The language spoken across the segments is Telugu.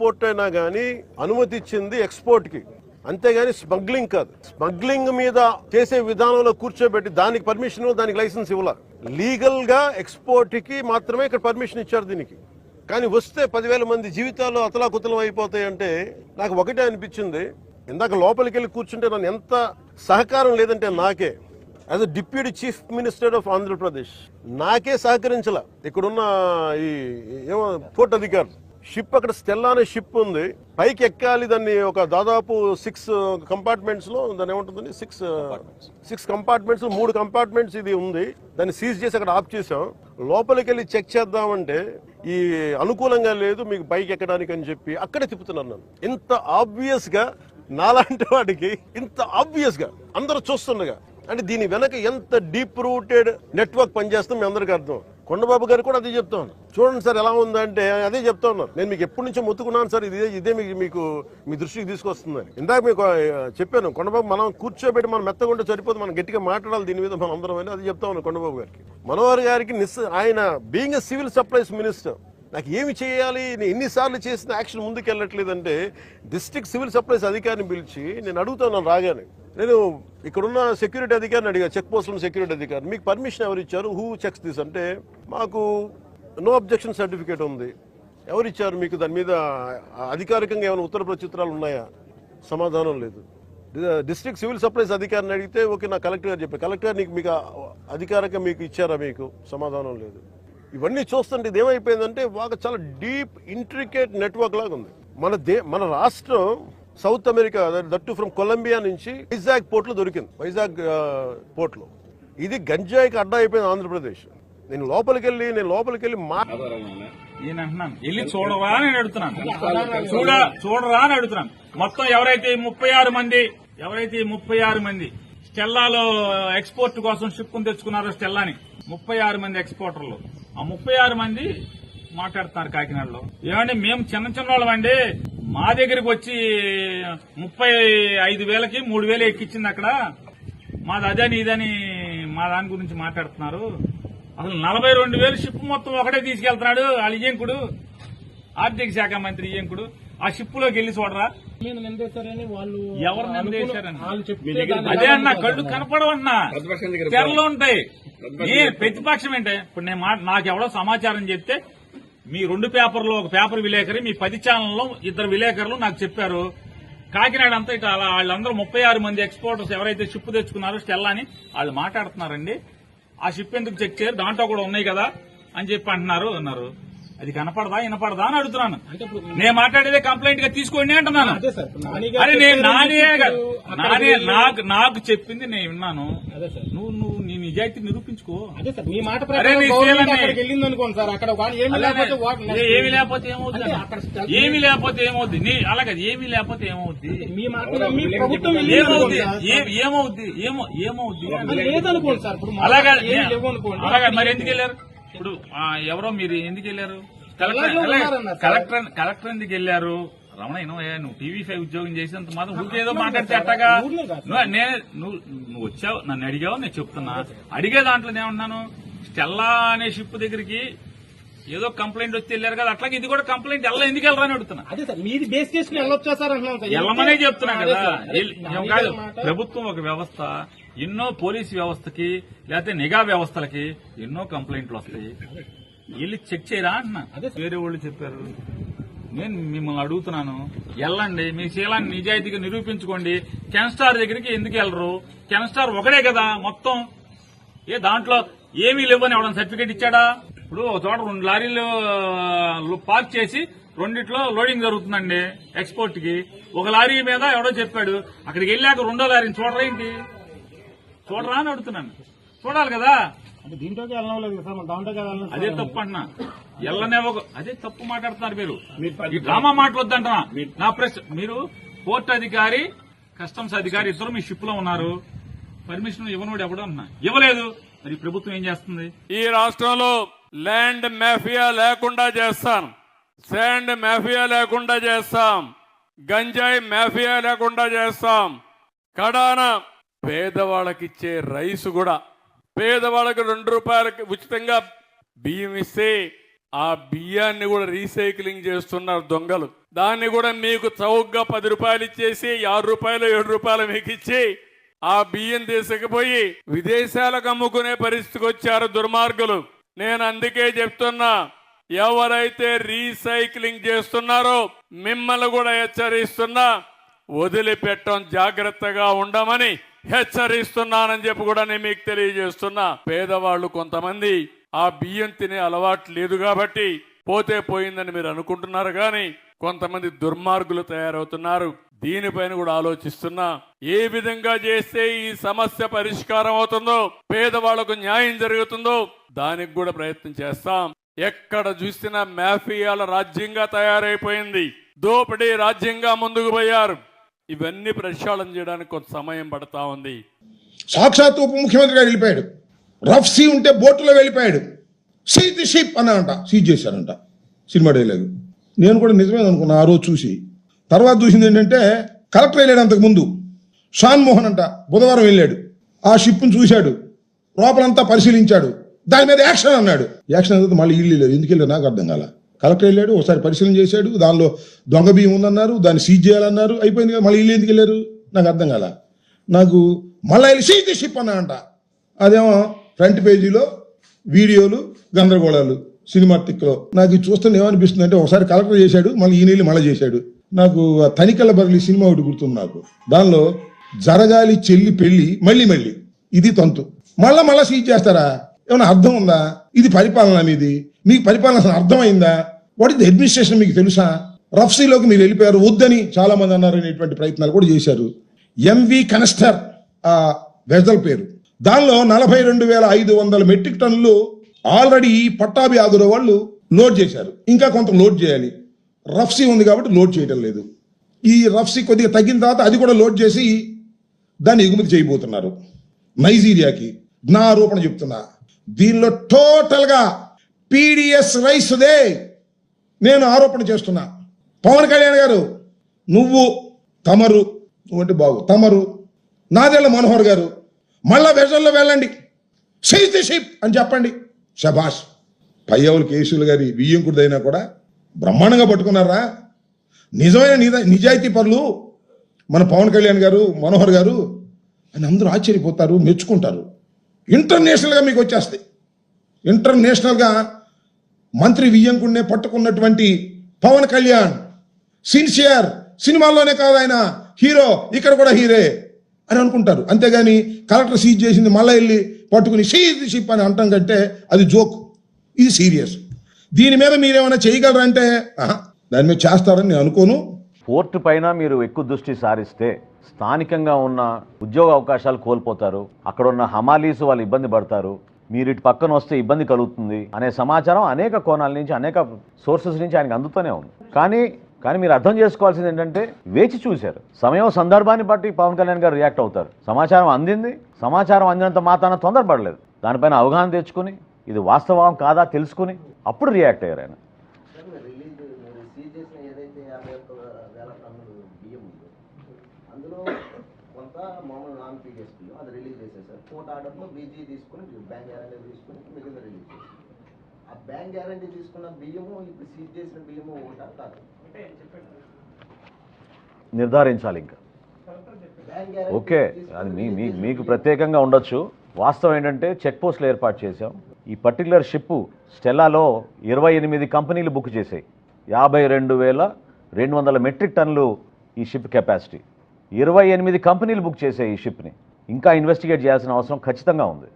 పోర్ట్ అయినా కానీ అనుమతి ఇచ్చింది ఎక్స్పోర్ట్కి అంతేగాని స్మగ్లింగ్ కాదు. స్మగ్లింగ్ మీద చేసే విధానంలో కూర్చోబెట్టి దానికి పర్మిషన్ దానికి లైసెన్స్ ఇవ్వాల లీగల్గా ఎక్స్పోర్ట్కి మాత్రమే ఇక్కడ పర్మిషన్ ఇచ్చారు దీనికి. కానీ వస్తే పదివేల మంది జీవితాలు అతలాకుతలం అయిపోతాయంటే నాకు ఒకటే అనిపించింది. ఇందాక లోపలికి వెళ్ళి కూర్చుంటే నన్ను ఎంత సహకారం లేదంటే నాకే. As a deputy chief minister of Andhra Pradesh నాకే సహకరించాల. ఇక్కడున్న ఈ ఏమో పోర్ట్ అధికారులు. షిప్ అక్కడ స్టెల్లా అనే షిప్ ఉంది. పైకి ఎక్కాలి దాన్ని ఒక దాదాపు సిక్స్ కంపార్ట్మెంట్స్లో దాని ఏముంటుంది సిక్స్ సిక్స్ కంపార్ట్మెంట్స్ మూడు కంపార్ట్మెంట్స్ ఇది ఉంది. దాన్ని సీజ్ చేసి అక్కడ ఆఫ్ చేసాం లోపలికి వెళ్ళి చెక్ చేద్దామంటే ఈ అనుకూలంగా లేదు మీకు పైకి ఎక్కడానికి అని చెప్పి అక్కడే తిప్పుతున్నాను నన్ను. ఇంత ఆబ్వియస్గా నాలాంటి వాడికి ఇంత ఆబ్వియస్గా అందరూ చూస్తుండగా. అంటే దీని వెనక ఎంత డీప్ రూటెడ్ నెట్వర్క్ పనిచేస్తుందో మీ అందరికీ అర్థం. కొండబాబు గారు కూడా అదే చెప్తా చూడండి సార్ ఎలా ఉందంటే అదే చెప్తా ఉన్నారు. నేను మీకు ఎప్పటి నుంచో మొత్తుకున్నాను సార్ ఇదే ఇదే మీకు మీకు మీ దృష్టికి తీసుకొస్తుందని. ఇందాక మీకు చెప్పాను కొండబాబు మనం కూర్చోబెట్టి మనం మెత్తగా ఉంటే సరిపోదు మనం గట్టిగా మాట్లాడాలి దీని మీద మనం అందరం అని అది చెప్తా ఉన్నాను కొండబాబు గారికి. మనోహర్ గారికి నిస్ ఆయన being a civil supplies minister నాకు ఏమి చేయాలి నేను ఎన్నిసార్లు చేసిన యాక్షన్ ముందుకు వెళ్ళట్లేదంటే డిస్ట్రిక్ట్ సివిల్ సప్లైస్ అధికారిని పిలిచి నేను అడుగుతాను రాగానే. నేను ఇక్కడున్న సెక్యూరిటీ అధికారిని అడిగా చెక్ పోస్ట్ సెక్యూరిటీ అధికారి మీకు పర్మిషన్ ఎవరు ఇచ్చారు? హూ చెక్స్ దిస్ అంటే మాకు నో అబ్జెక్షన్ సర్టిఫికేట్ ఉంది. ఎవరు ఇచ్చారు? మీకు దాని మీద అధికారికంగా ఏమైనా ఉత్తర ప్రత్యుత్తరాలు ఉన్నాయా? సమాధానం లేదు. డిస్ట్రిక్ట్ సివిల్ సప్లైస్ అధికారిని అడిగితే ఓకే నా కలెక్టర్ గారు చెప్పారు. కలెక్టర్ నీకు మీకు అధికారికంగా మీకు ఇచ్చారా మీకు? సమాధానం లేదు. ఇవన్నీ చూస్తుంటే ఇదేమైపోయిందంటే ఏమైపోయిందంటే చాలా డీప్ ఇంట్రికేట్ నెట్వర్క్ లాగా ఉంది మన దే మన రాష్ట్రం South America that from Colombia నుంచి వైజాగ్ పోర్ట్లో దొరికింది. వైజాగ్ పోర్ట్లో. ఇది గంజాయికి అడ్డా అయిపోయింది ఆంధ్రప్రదేశ్. నేను లోపలికి వెళ్ళి నేను లోపలికి వెళ్ళి మా అంటున్నాను వెళ్ళి చూడవా అని అడుగుతున్నాను. చూడ చూడరా అని అడుగుతున్నాను. మొత్తం ఎవరైతే ముప్పై ఆరు మంది ఎవరైతే ముప్పై ఆరు మంది స్టెల్లాలో ఎక్స్పోర్ట్ కోసం షిప్ తెచ్చుకున్నారో స్టెల్లాని ముప్పై ఆరు మంది ఎక్స్పోర్టర్లు. ఆ ముప్పై ఆరు మంది మాట్లాడుతున్నారు కాకినాడలో. ఏమండి మేము చిన్న చిన్న వాళ్ళమండి మా దగ్గరికి వచ్చి ముప్పై ఐదు వేలకి మూడు వేలు ఎక్కిచ్చింది అక్కడ. మాది అదని ఇదని మా దాని గురించి మాట్లాడుతున్నారు. అసలు నలభై రెండు వేలు షిప్ మొత్తం ఒకటే తీసుకెళ్తున్నాడు వాళ్ళ ఇయ్యంకుడు ఆర్థిక శాఖ మంత్రి ఇయ్యంకుడు ఆ షిప్లోకి వెళ్ళి చూడరా. ఎవరు నిందేశారని? అదే అన్న కళ్ళు కనపడవన్నా. తెరలు ఉంటాయి. ఏ ప్రతిపక్షం ఏంటే? ఇప్పుడు నేను నాకు ఎవడో సమాచారం చెప్తే మీ రెండు పేపర్లో ఒక పేపర్ విలేకరి మీ పది ఛానల్లో ఇద్దరు విలేకరులు నాకు చెప్పారు కాకినాడ అంతా ఇట్లా అలా వాళ్ళందరూ ముప్పై ఆరు మంది ఎక్స్పోర్టర్స్ ఎవరైతే షిప్ తెచ్చుకున్నారో స్టెల్లా అని వాళ్ళు మాట్లాడుతున్నారండి. ఆ షిప్ ఎందుకు చెక్ చేయరు? దాంట్లో కూడా ఉన్నాయి కదా అని చెప్పి అంటున్నారు అన్నారు. అది కనపడదా వినపడదా అని అడుగుతున్నాను. నేను మాట్లాడేదే కంప్లైంట్గా తీసుకోండి అంటున్నాను. అరే నేను నానే నాకు నాకు చెప్పింది నేను విన్నాను. నువ్వు నువ్వు నిజాయితీ నిరూపించుకో. అదే సార్ మీ మాట వెళ్ళింది అనుకోండి సార్ అక్కడ ఏమి లేకపోతే ఏమి లేకపోతే స్టెల్- ఏమి లేకపోతే ఏమవుద్ది? నీ అలాగే ఏమి లేకపోతే ఏమవుద్ది? మీ మాట మీ ప్రభుత్వం వెళ్ళింది ఏమవుద్ది? ఏమవుద్ది? ఏమో ఏమవుద్ది? లేదనుకోండి సార్ అలాగా అలాగా మరి ఎందుకు వెళ్ళారు? ఇప్పుడు ఎవరో మీరు ఎందుకు వెళ్ళారు. కలెక్టర్ కలెక్టర్ ఎందుకు వెళ్ళారు? రమణ నువ్వు టీవీ ఫైవ్ ఉద్యోగం చేసినంత మాత్రం ఊరికేదో మాట్లాడితే అట్టగా నేను నువ్వు నువ్వు వచ్చావు నన్ను అడిగావు నేను చెప్తున్నా. అడిగే దాంట్లో ఏమన్నాను స్టెల్లా అనే షిప్ దగ్గరికి ఏదో కంప్లైంట్ వచ్చి వెళ్ళారు కదా అట్లాగే ఇది కూడా కంప్లైంట్ ఎలా ఎందుకు వెళ్ళరా అని అడుగుతున్నా. అదే సార్ మీది బేస్ చేసుకుని వెళ్ళొచ్చా సార్. వెళ్ళమనే చెప్తున్నా కదా. కాదు. ప్రభుత్వం ఒక వ్యవస్థ ఎన్నో పోలీస్ వ్యవస్థకి లేకపోతే నిఘా వ్యవస్థలకి ఎన్నో కంప్లైంట్లు వస్తాయి. వెళ్ళి చెక్ చేయరా అంటున్నా. అదే వేరే వాళ్ళు చెప్పారు. నేను మిమ్మల్ని అడుగుతున్నాను వెళ్ళండి మీ శీలాన్ని నిజాయితీగా నిరూపించుకోండి. కెన్స్టార్ దగ్గరికి ఎందుకు వెళ్ళరు? కెన్స్టార్ ఒకడే కదా మొత్తం. ఏ దాంట్లో ఏమీ లేవని ఎవడన్నా సర్టిఫికేట్ ఇచ్చాడా? ఇప్పుడు ఒక చోట రెండు లారీలు పార్క్ చేసి రెండిట్లో లోడింగ్ జరుగుతుందండి ఎక్స్పోర్ట్కి ఒక లారీ మీద ఎవడో చెప్పాడు అక్కడికి వెళ్ళాక రెండో లారీని చూడరా ఏంటి? చూడరా అని అడుగుతున్నాను. చూడాలి కదా. అంటే దీంట్లోకి వెళ్ళలేదు సార్ మన దాంట్లోకి వెళ్ళాలి అదే తప్పు అంటున్నా. ఎల్లనేవో అదే తప్పు మాట్లాడుతున్నారు మీరు. ఈ డ్రామా మాట్లాడొద్దంటున్నా నా ప్రశ్న మీరు పోర్ట్ అధికారి కస్టమ్స్ అధికారి ఇద్దరు మీ షిప్లో ఉన్నారు. పర్మిషన్ ఇవ్వనోడు ఎవడో అన్నా. ఇవ్వలేదు. మరి ప్రభుత్వం ఏం చేస్తుంది? ఈ రాష్ట్రంలో ల్యాండ్ మాఫియా లేకుండా చేస్తాం. శాండ్ మాఫియా లేకుండా చేస్తాం. గంజాయి మాఫియా లేకుండా చేస్తాం. కడాన పేదవాళ్ళకిచ్చే రైసు కూడా పేదవాళ్ళకి రెండు రూపాయలకి ఉచితంగా బియ్యం ఇస్తే ఆ బియ్యాన్ని కూడా రీసైక్లింగ్ చేస్తున్నారు దొంగలు. దాన్ని కూడా మీకు చౌకగా పది రూపాయలు ఇచ్చేసి ఆరు రూపాయలు ఏడు రూపాయలు మీకు ఇచ్చి ఆ బియ్యం తీసుకుపోయి విదేశాలకు అమ్ముకునే పరిస్థితికి వచ్చారు దుర్మార్గులు. నేను అందుకే చెప్తున్నా ఎవరైతే రీసైక్లింగ్ చేస్తున్నారో మిమ్మల్ని కూడా హెచ్చరిస్తున్నా వదిలిపెట్టం జాగ్రత్తగా ఉండమని హెచ్చరిస్తున్నానని చెప్పి కూడా నేను మీకు తెలియజేస్తున్నా. పేదవాళ్ళు కొంతమంది ఆ బియ్యం తినే అలవాటు లేదు కాబట్టి పోతే పోయిందని మీరు అనుకుంటున్నారు కానీ కొంతమంది దుర్మార్గులు తయారవుతున్నారు. దీనిపైన కూడా ఆలోచిస్తున్నా. ఏ విధంగా చేస్తే ఈ సమస్య పరిష్కారం అవుతుందో పేదవాళ్ళకు న్యాయం జరుగుతుందో దానికి కూడా ప్రయత్నం చేస్తాం. ఎక్కడ చూసినా మాఫియాల రాజ్యంగా తయారైపోయింది. దోపిడీ రాజ్యంగా ముందుకు పోయారు. ఇవన్నీ ప్రక్షాళన చేయడానికి కొంత సమయం పడతా ఉంది. సాక్షాత్ ఉప ముఖ్యమంత్రి గారు వెళ్ళిపోయాడు. రఫ్ సీ ఉంటే బోట్లో వెళ్ళిపోయాడు. సీ ది షిప్ అన్నాడంట. సీజ్ చేశారంట సినిమా డైలాగ్. నేను కూడా నిజమే అనుకున్నా ఆ రోజు చూసి. తర్వాత చూసింది ఏంటంటే కలెక్టర్ వెళ్ళాడు అంతకు ముందు. షాన్ మోహన్ అంట. బుధవారం వెళ్ళాడు. ఆ షిప్ను చూశాడు. లోపలంతా పరిశీలించాడు. దాని మీద యాక్షన్ అన్నాడు. యాక్షన్ అనేది మళ్ళీ ఇల్లు లేదు ఎందుకు వెళ్ళారు? నాకు అర్థం కాల. కలెక్టర్ వెళ్ళాడు ఒకసారి పరిశీలన చేశాడు. దానిలో దొంగ బియ్యం ఉందన్నారు. దాన్ని సీజ్ చేయాలన్నారు. అయిపోయింది కదా మళ్ళీ ఇల్లు ఎందుకు వెళ్ళారు? నాకు అర్థం కాల. నాకు మళ్ళీ వెళ్ళి సీజ్ ది షిప్ అన్నాడంట. అదేమో ఫ్రంట్ పేజీలో వీడియోలు గందరగోళాలు సినిమాటిక్లో నాకు ఇది చూస్తే ఏమనిపిస్తుంది అంటే ఒకసారి కలెక్టర్ చేశాడు మళ్ళీ ఈ నీళ్ళు మళ్ళీ చేశాడు. నాకు ఆ తనికల బదిలీ సినిమా ఒకటి గుర్తుంది నాకు. దానిలో జరగాలి చెల్లి పెళ్ళి మళ్ళీ మళ్ళీ. ఇది తంతు. మళ్ళా మళ్ళా సీజ్ చేస్తారా? ఏమైనా అర్థం ఉందా? ఇది పరిపాలన మీది మీకు పరిపాలన అసలు అర్థమైందా? వాట్ ఇస్ అడ్మినిస్ట్రేషన్ మీకు తెలుసా? రఫ్సీలోకి మీరు వెళ్ళిపోయారు వద్దని చాలా మంది అన్నారు అనేటువంటి ప్రయత్నాలు కూడా చేశారు. ఎంవి కనస్టర్ ఆ వెజల్ పేరు. దానిలో నలభై రెండు వేల ఐదు వందల మెట్రిక్ టన్నులు ఆల్రెడీ పట్టాభి ఆదుల వాళ్ళు లోడ్ చేశారు. ఇంకా కొంత లోడ్ చేయాలి. రఫ్సీ ఉంది కాబట్టి లోడ్ చేయడం లేదు. ఈ రఫ్సీ కొద్దిగా తగ్గిన తర్వాత అది కూడా లోడ్ చేసి దాన్ని ఎగుమతి చేయబోతున్నారు. నైజీరియాకి నా ఆరోపణ చెప్తున్నా. దీనిలో టోటల్గా పీడిఎస్ రైస్దే నేను ఆరోపణ చేస్తున్నా. పవన్ కళ్యాణ్ గారు నువ్వు తమరు నువ్వంటే బాగు తమరు నాదెళ్ళ మనోహర్ గారు మళ్ళా వెజల్లో వెళ్ళండి. సైజ్ ది షిప్ అని చెప్పండి. శభాష్ పయ్యవులు కేసులు గారి వియ్యంకుడిదైనా కూడా బ్రహ్మాండంగా పట్టుకున్నారా? నిజమైన నిజ- నిజాయితీ పనులు మన పవన్ కళ్యాణ్ గారు మనోహర్ గారు అని అందరూ ఆశ్చర్యపోతారు మెచ్చుకుంటారు. ఇంటర్నేషనల్గా మీకు వచ్చేస్తాయి. ఇంటర్నేషనల్గా మంత్రి వియ్యంకుడినే పట్టుకున్నటువంటి పవన్ కళ్యాణ్ సిన్సియర్ సినిమాల్లోనే కాదు ఆయన హీరో ఇక్కడ కూడా హీరే అని అనుకుంటారు. అంతేగాని కలెక్టర్ సీజ్ చేసింది మళ్ళీ వెళ్ళి పట్టుకుని సీజ్ షిప్ అని అంటాం కంటే అది జోక్. ఇది సీరియస్. దీని మీద మీరేమైనా చేయగలరా అంటే? దాని మీద చేస్తారని నేను అనుకోను. పోర్టు పైన మీరు ఎక్కువ దృష్టి సారిస్తే స్థానికంగా ఉన్న ఉద్యోగ అవకాశాలు కోల్పోతారు. అక్కడ ఉన్న హమాలీస్ వాళ్ళు ఇబ్బంది పడతారు. మీరు ఇటు పక్కన వస్తే ఇబ్బంది కలుగుతుంది అనే సమాచారం అనేక కోణాల నుంచి అనేక సోర్సెస్ నుంచి ఆయనకు అందుతూనే ఉంది. కానీ కానీ మీరు అర్థం చేసుకోవాల్సింది ఏంటంటే వేచి చూశారు. సమయం సందర్భాన్ని బట్టి పవన్ కళ్యాణ్ గారు రియాక్ట్ అవుతారు. సమాచారం అందింది. సమాచారం అందినంత మాత్రాన తొందరపడలేదు. దానిపైన అవగాహన తెచ్చుకుని ఇది వాస్తవం కాదా తెలుసుకుని అప్పుడు రియాక్ట్ అయ్యారు ఆయన. మామూలు నాన్ పీడిఎస్ బియ్యం అది రిలీజ్ చేసేసారు ఆర్డర్లో బీజీ తీసుకుని బ్యాంక్ గ్యారంటీ తీసుకుని మిగిలిన రిలీజ్ చేశారు ఆ బ్యాంక్ గ్యారంటీ తీసుకున్న బియ్యము ఇప్పుడు సీజ్ చేసిన బియ్యము ఒకటా కాదు. నిర్ధారించాలి ఇంకా. ఓకే అది మీ మీ మీకు ప్రత్యేకంగా ఉండొచ్చు. వాస్తవం ఏంటంటే చెక్ పోస్టులు ఏర్పాటు చేశాం. ఈ పర్టికులర్ షిప్ స్టెల్లాలో ఇరవై ఎనిమిది కంపెనీలు బుక్ చేసాయి యాభై రెండు వేల రెండు వందల మెట్రిక్ టన్నులు ఈ షిప్ కెపాసిటీ. ఇరవై ఎనిమిది కంపెనీలు బుక్ చేసాయి ఈ షిప్ని. ఇంకా ఇన్వెస్టిగేట్ చేయాల్సిన అవసరం ఖచ్చితంగా ఉంది.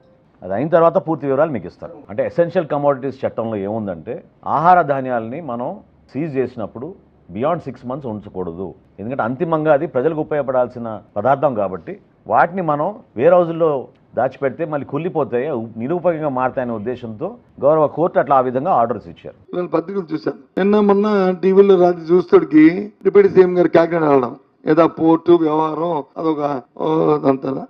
అది అయిన తర్వాత పూర్తి వివరాలు మీకు ఇస్తారు. అంటే ఎసెన్షియల్ కమోడిటీస్ చట్టంలో ఏముందంటే ఆహార ధాన్యాలని మనం సీజ్ చేసినప్పుడు బియాండ్ సిక్స్ మంత్స్ ఉంచకూడదు. ఎందుకంటే అంతిమంగా అది ప్రజలకు ఉపయోగపడాల్సిన పదార్థం కాబట్టి వాటిని మనం వేరే రోజుల్లో దాచిపెడితే మళ్ళీ కుళ్ళిపోతాయి నిరుపయోగంగా మారతాయనే ఉద్దేశంతో గౌరవ కోర్టు అట్లా ఆ విధంగా ఆర్డర్స్ ఇచ్చారు. నేను పత్రికలు చూశాను. నిన్న మొన్న టీవీలో రాజు చూస్తాడికి డిప్యూటీ సీఎం గారు కాకినాడ వెళ్ళడం. ఏదో పోర్టు వ్యవహారం అదొక అంతా